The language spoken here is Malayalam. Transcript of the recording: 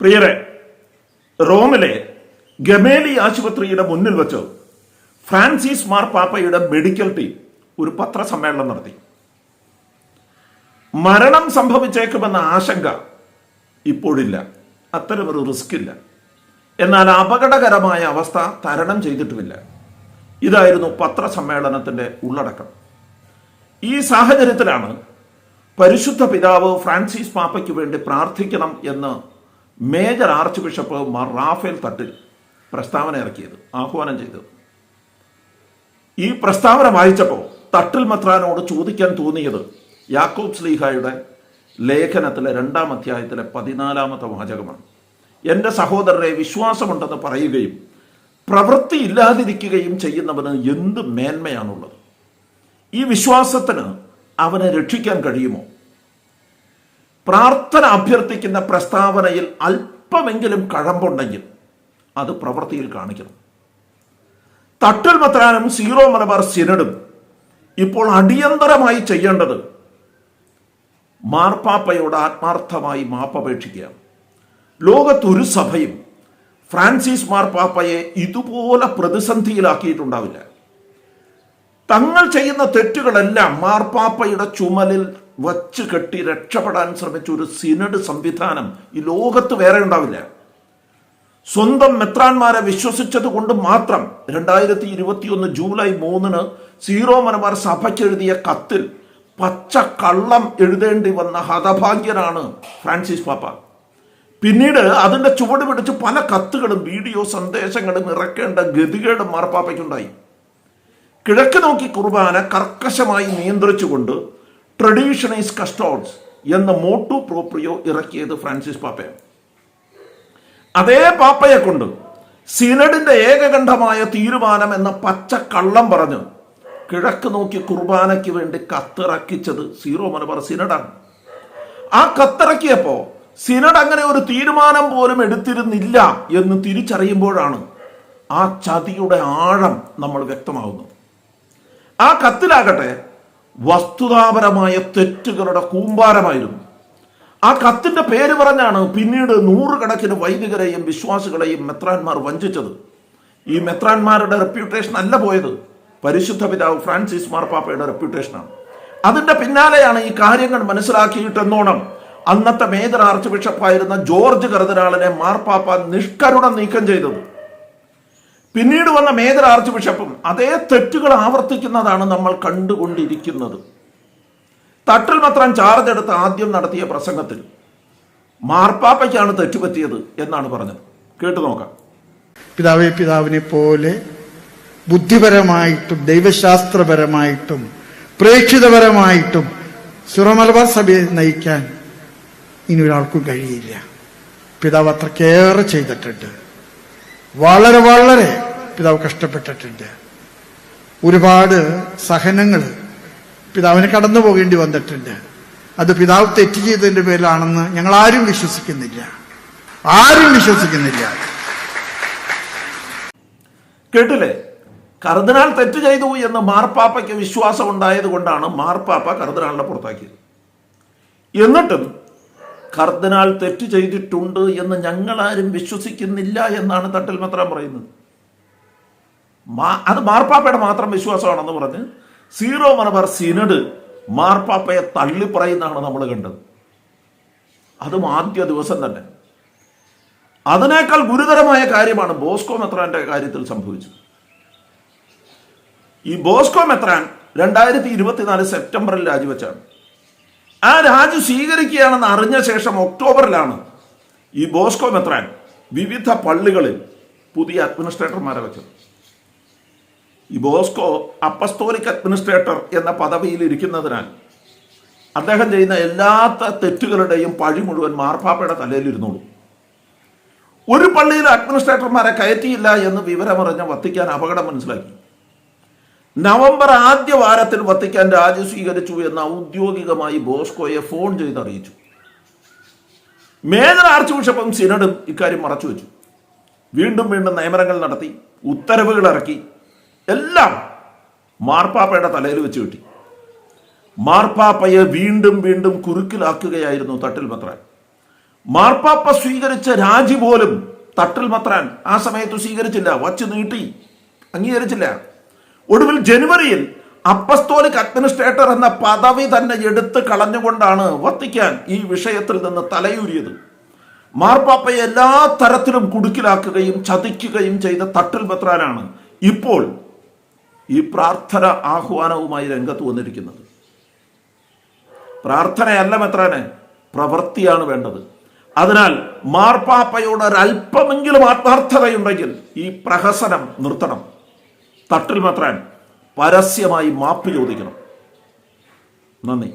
പ്രിയരെ റോമിലെ ഗമേലി ആശുപത്രിയുടെ മുന്നിൽ വെച്ച് ഫ്രാൻസിസ് മാർ പാപ്പയുടെ മെഡിക്കൽ ടീം ഒരു പത്രസമ്മേളനം നടത്തി. മരണം സംഭവിച്ചേക്കുമെന്ന ആശങ്ക ഇപ്പോഴില്ല. അത്തരമൊരു റിസ്ക് ഇല്ല. എന്നാൽ അപകടകരമായ അവസ്ഥ തരണം ചെയ്തിട്ടുമില്ല. ഇതായിരുന്നു പത്രസമ്മേളനത്തിന്റെ ഉള്ളടക്കം. ഈ സാഹചര്യത്തിലാണ് പരിശുദ്ധ പിതാവ് ഫ്രാൻസിസ് പാപ്പയ്ക്ക് വേണ്ടി പ്രാർത്ഥിക്കണം എന്ന് major archbishop Mar Raphael Thattil പ്രസ്താവന ഇറക്കിയത് ആഹ്വാനം ചെയ്തത്. ഈ പ്രസ്താവന വായിച്ചപ്പോൾ തട്ടിൽ മത്രാനോട് ചോദിക്കാൻ തോന്നിയത് യാക്കോബ് സ്ലീഹായുടെ ലേഖനത്തിലെ രണ്ടാം അധ്യായത്തിലെ പതിനാലാമത്തെ വാചകമാണ്. എന്റെ സഹോദരരെ വിശ്വാസമുണ്ടെന്ന് പറയുകയും പ്രവൃത്തി ഇല്ലാതിരിക്കുകയും ചെയ്യുന്നവന് എന്ത് മേന്മയാണുള്ളത്? ഈ വിശ്വാസത്തിന് അവനെ രക്ഷിക്കാൻ കഴിയുമോ? പ്രാർത്ഥന അഭ്യർത്ഥിക്കുന്ന പ്രസ്താവനയിൽ അല്പമെങ്കിലും കഴമ്പുണ്ടെങ്കിൽ അത് പ്രവൃത്തിയിൽ കാണിക്കണം തട്ടൽ മത്രാനും സീറോ മലബാർ സിനഡും ഇപ്പോൾ അടിയന്തരമായി ചെയ്യേണ്ടത് മാർപ്പാപ്പയോട് ആത്മാർത്ഥമായി മാപ്പപേക്ഷിക്കുക ലോകത്തൊരു സഭയും ഫ്രാൻസിസ് മാർപ്പാപ്പയെ ഇതുപോലെ പ്രതിസന്ധിയിലാക്കിയിട്ടുണ്ടാവില്ല. തങ്ങൾ ചെയ്യുന്ന തെറ്റുകളെല്ലാം മാർപ്പാപ്പയുടെ ചുമലിൽ വച്ച് കെട്ടി രക്ഷപ്പെടാൻ ശ്രമിച്ച ഒരു സിനഡ് സംവിധാനം ഈ ലോകത്ത് വേറെ ഉണ്ടാവില്ല. സ്വന്തം മെത്രാന്മാരെ വിശ്വസിച്ചത് കൊണ്ട് മാത്രം രണ്ടായിരത്തി ഇരുപത്തിയൊന്ന് ജൂലൈ മൂന്നിന് സീറോ മലബാർ സഭയ്ക്ക് എഴുതിയ കത്തിൽ പച്ച കള്ളം എഴുതേണ്ടി വന്ന ഹതഭാഗ്യനാണ് ഫ്രാൻസിസ് പാപ്പ. പിന്നീട് അതിന്റെ ചുവട് പിടിച്ച് പല കത്തുകളും വീഡിയോ സന്ദേശങ്ങളും ഇറക്കേണ്ട ഗതികേട് മാർപ്പാപ്പയ്ക്കുണ്ടായി. കിഴക്ക് നോക്കി കുർബാന കർക്കശമായി നിയന്ത്രിച്ചുകൊണ്ട് ട്രഡീഷണൈസ് കസ്റ്റോഡ്സ് എന്ന മോട്ടു പ്രോപ്രിയോ ഇറക്കിയത് ഫ്രാൻസിസ് പാപ്പയാണ് അതേ പാപ്പയെ കൊണ്ട് സിനഡിന്റെ ഏകകണ്ഠമായ തീരുമാനം എന്ന പച്ച കള്ളം പറഞ്ഞ് കിഴക്ക് നോക്കി കുർബാനയ്ക്ക് വേണ്ടി കത്തിറക്കിച്ചത് സീറോ മലബാർ സിനഡാണ്. ആ കത്തിറക്കിയപ്പോ സിനഡ് അങ്ങനെ ഒരു തീരുമാനം പോലും എടുത്തിരുന്നില്ല എന്ന് തിരിച്ചറിയുമ്പോഴാണ് ആ ചതിയുടെ ആഴം നമ്മൾ വ്യക്തമാകുന്നത് ആ കത്തിലാകട്ടെ വസ്തുതാപരമായ തെറ്റുകളുടെ കൂമ്പാരമായിരുന്നു. ആ കത്തിന്റെ പേര് പറഞ്ഞാണ് പിന്നീട് നൂറുകണക്കിന് വൈദികരെയും വിശ്വാസികളെയും മെത്രാന്മാർ വഞ്ചിച്ചത്. ഈ മെത്രാന്മാരുടെ റെപ്യൂട്ടേഷൻ അല്ല പോയത്. പരിശുദ്ധ പിതാവ് ഫ്രാൻസിസ് മാർപ്പാപ്പയുടെ റെപ്യൂട്ടേഷനാണ് അതിന്റെ പിന്നാലെയാണ് ഈ കാര്യങ്ങൾ മനസ്സിലാക്കിയിട്ടെന്നോണം. അന്നത്തെ മേജർ ആർച്ച് ബിഷപ്പായിരുന്ന ജോർജ് കർദിനാളിനെ മാർപ്പാപ്പ നിഷ്കരുണം നീക്കം ചെയ്തത്. പിന്നീട് വന്ന മേജർ ആർച്ച് ബിഷപ്പും അതേ തെറ്റുകൾ ആവർത്തിക്കുന്നതാണ് നമ്മൾ കണ്ടുകൊണ്ടിരിക്കുന്നത്. തട്ടിൽ മാത്രം ചാർജ് എടുത്ത് ആദ്യം നടത്തിയ പ്രസംഗത്തിൽ മാർപ്പാപ്പയ്ക്കാണ് തെറ്റുപറ്റിയത് എന്നാണ് പറഞ്ഞത്. കേട്ടു നോക്കാം. പിതാവെ പിതാവിനെ പോലെ ബുദ്ധിപരമായിട്ടും ദൈവശാസ്ത്രപരമായിട്ടും പ്രേക്ഷിതപരമായിട്ടും സുറമലബാർ സഭയെ നയിക്കാൻ ഇനി ഒരാൾക്കും കഴിയില്ല. പിതാവ് അത്രക്കേറെ ചെയ്തിട്ടുണ്ട്. വളരെ വളരെ പിതാവ് കഷ്ടപ്പെട്ടിട്ടുണ്ട്. ഒരുപാട് സഹനങ്ങൾ പിതാവിന് കടന്നു പോകേണ്ടി വന്നിട്ടുണ്ട്. അത് പിതാവ് തെറ്റ് ചെയ്തതിന്റെ പേരിലാണെന്ന് ഞങ്ങൾ ആരും വിശ്വസിക്കുന്നില്ല. ആരും വിശ്വസിക്കുന്നില്ല. കേട്ടില്ലേ? കർദിനാൾ തെറ്റ് ചെയ്തു എന്ന് മാർപ്പാപ്പയ്ക്ക് വിശ്വാസം ഉണ്ടായത് കൊണ്ടാണ് മാർപ്പാപ്പ കർദിനാളിനെ പുറത്താക്കിയത്. എന്നിട്ടും കർദിനാൾ തെറ്റ് ചെയ്തിട്ടുണ്ട് എന്ന് ഞങ്ങളാരും വിശ്വസിക്കുന്നില്ല എന്നാണ് തട്ടിൽ മാത്രം പറയുന്നത്. അത് മാർപ്പാപ്പയുടെ മാത്രം വിശ്വാസമാണെന്ന് പറഞ്ഞ് സീറോ മലബാർ സിനഡ് മാർപ്പാപ്പയെ തള്ളി പറയുന്നതാണ് നമ്മൾ കണ്ടത്. അതും ആദ്യ ദിവസം തന്നെ. അതിനേക്കാൾ ഗുരുതരമായ കാര്യമാണ് ബോസ്കോ മെത്രാന്റെ കാര്യത്തിൽ സംഭവിച്ചത്. ഈ ബോസ്കോ മെത്രാൻ രണ്ടായിരത്തി ഇരുപത്തിനാല് സെപ്റ്റംബറിൽ രാജിവെച്ചാണ്. ആ രാജു സ്വീകരിക്കുകയാണെന്ന് അറിഞ്ഞ ശേഷം ഒക്ടോബറിലാണ് ഈ ബോസ്കോ മെത്രാൻ വിവിധ പള്ളികളിൽ പുതിയ അഡ്മിനിസ്ട്രേറ്റർമാരെ വെച്ചത്. ഈ ബോസ്കോ അപ്പസ്തോലിക് അഡ്മിനിസ്ട്രേറ്റർ എന്ന പദവിയിൽ ഇരിക്കുന്നതിനാൽ അദ്ദേഹം ചെയ്യുന്ന എല്ലാ തെറ്റുകളുടെയും പഴി മുഴുവൻ മാർപ്പാപ്പയുടെ തലയിൽ ഇരുന്നോളൂ. ഒരു പള്ളിയിൽ അഡ്മിനിസ്ട്രേറ്റർമാരെ കയറ്റിയില്ല എന്ന് വിവരമറിഞ്ഞ വത്തിക്കാൻ അപകടം മനസ്സിലാക്കി. നവംബർ ആദ്യ വാരത്തിൽ വത്തിക്കാൻ രാജി സ്വീകരിച്ചു എന്ന് ഔദ്യോഗികമായി ബോസ്കോയെ ഫോൺ ചെയ്ത് അറിയിച്ചു. മേജർ ആർച്ച് ബിഷപ്പും സിനഡും ഇക്കാര്യം മറച്ചു വെച്ചു. വീണ്ടും വീണ്ടും നിയമനങ്ങൾ നടത്തി ഉത്തരവുകൾ ഇറക്കി എല്ലാം മാർപ്പാപ്പയുടെ തലയിൽ വെച്ച് കിട്ടി. മാർപ്പാപ്പയെ വീണ്ടും വീണ്ടും കുറുക്കിലാക്കുകയായിരുന്നു തട്ടിൽ മത്രാൻ. മാർപ്പാപ്പ സ്വീകരിച്ച രാജി പോലും തട്ടിൽ മത്രാൻ ആ സമയത്ത് സ്വീകരിച്ചില്ല. വച്ച് നീട്ടി അംഗീകരിച്ചില്ല. ഒടുവിൽ ജനുവരിയിൽ അപ്പസ്തോലിക് അഡ്മിനിസ്ട്രേറ്റർ എന്ന പദവി തന്നെ എടുത്ത് കളഞ്ഞുകൊണ്ടാണ് വത്തിക്കാൻ ഈ വിഷയത്തിൽ നിന്ന് തലയൂരിയത്. മാർപ്പാപ്പയെ എല്ലാ തരത്തിലും കുടുക്കിലാക്കുകയും ചതിക്കുകയും ചെയ്ത തട്ടിൽ പത്രാനാണ് ഇപ്പോൾ ഈ പ്രാർത്ഥന ആഹ്വാനവുമായി രംഗത്ത് വന്നിരിക്കുന്നത്. പ്രാർത്ഥനയല്ല മെത്രാനെ പ്രവൃത്തിയാണ് വേണ്ടത്. അതിനാൽ മാർപ്പാപ്പയോട് ഒരല്പമെങ്കിലും ആത്മാർത്ഥതയുണ്ടെങ്കിൽ ഈ പ്രഹസനം നിർത്തണം. തട്ടിൽ മാത്രാൻ പരസ്യമായി മാപ്പ് ചോദിക്കണം. നന്ദി.